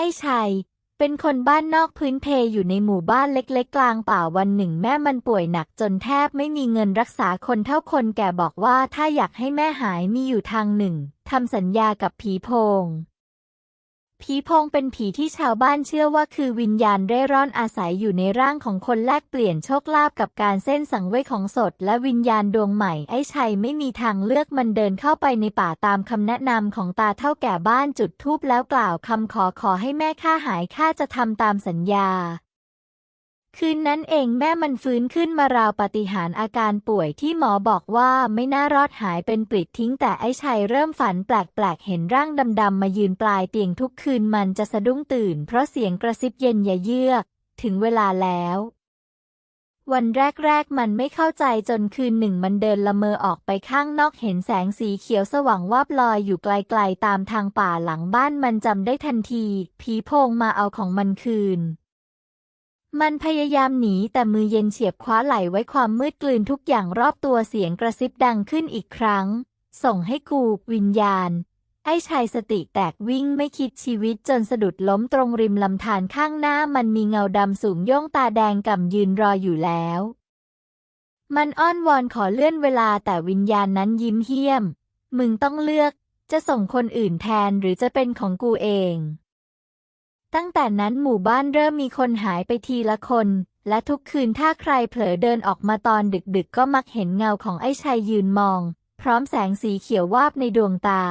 ไอ้ชัย เป็นคนบ้านนอกพื้นเพอยู่ในหมู่บ้านเล็กๆ กลางป่าวันหนึ่งแม่มันป่วยหนักจนแทบไม่มีเงินรักษาคนเท่าคนแก่บอกว่าถ้าอยากให้แม่หายมีอยู่ทางหนึ่งทำสัญญากับผีโพง ผีพงเป็นผีที่ชาวบ้านเชื่อว่าคือวิญญาณเร่ร่อนอาศัยอยู่ในร่างของคนแลกเปลี่ยนโชคลาภกับการเส้นสังเวยของสด และวิญญาณดวงใหม่ ไอ้ชัยไม่มีทางเลือกมันเดินเข้าไปในป่าตามคำแนะนำของตาเท่าแก่บ้านจุดทูบแล้วกล่าวคำขอขอให้แม่ข้าหายข้าจะทำตามสัญญา คืนนั้นเองแม่มันฟื้นขึ้นมาราวปฏิหารอาการป่วยที่หมอบอกว่าไม่น่ารอดหายเป็นปลิดทิ้งแต่ไอ้ชัยเริ่มฝันแปลกๆ เห็นร่างดำๆมายืนปลายเตียงทุกคืนมันจะสะดุ้งตื่นเพราะเสียงกระซิบเย็นอย่าเยือก ถึงเวลาแล้ว วันแรกๆ มันไม่เข้าใจจนคืนหนึ่งมันเดินละเมอออกไปข้างนอกเห็นแสงสีเขียวสว่างวาบลอยอยู่ไกลๆตามทางป่าหลังบ้านมันจำได้ทันที ผีโพงมาเอาของมันคืน มันพยายามหนีแต่มือเย็นเฉียบคว้าไหลไว้ความมืดกลืนทุกอย่างรอบตัวเสียงกระซิบดังขึ้นอีกครั้ง ส่งให้กูวิญญาณ ไอ้ชายสติแตกวิ่งไม่คิดชีวิตจนสะดุดล้มตรงริมลำธารข้างหน้ามันมีเงาดำสูงย่องตาแดงก่ำยืนรออยู่แล้ว มันอ้อนวอนขอเลื่อนเวลาแต่วิญญาณนั้นยิ้มเหี้ยม มึงต้องเลือก จะส่งคนอื่นแทนหรือจะเป็นของกูเอง ตั้งแต่นั้นหมู่บ้านเริ่มมีคนหายไปทีละคน และทุกคืนถ้าใครเผลอเดินออกมาตอนดึกๆ ก็มักเห็นเงาของไอ้ชายยืนมอง พร้อมแสงสีเขียววาบในดวงตา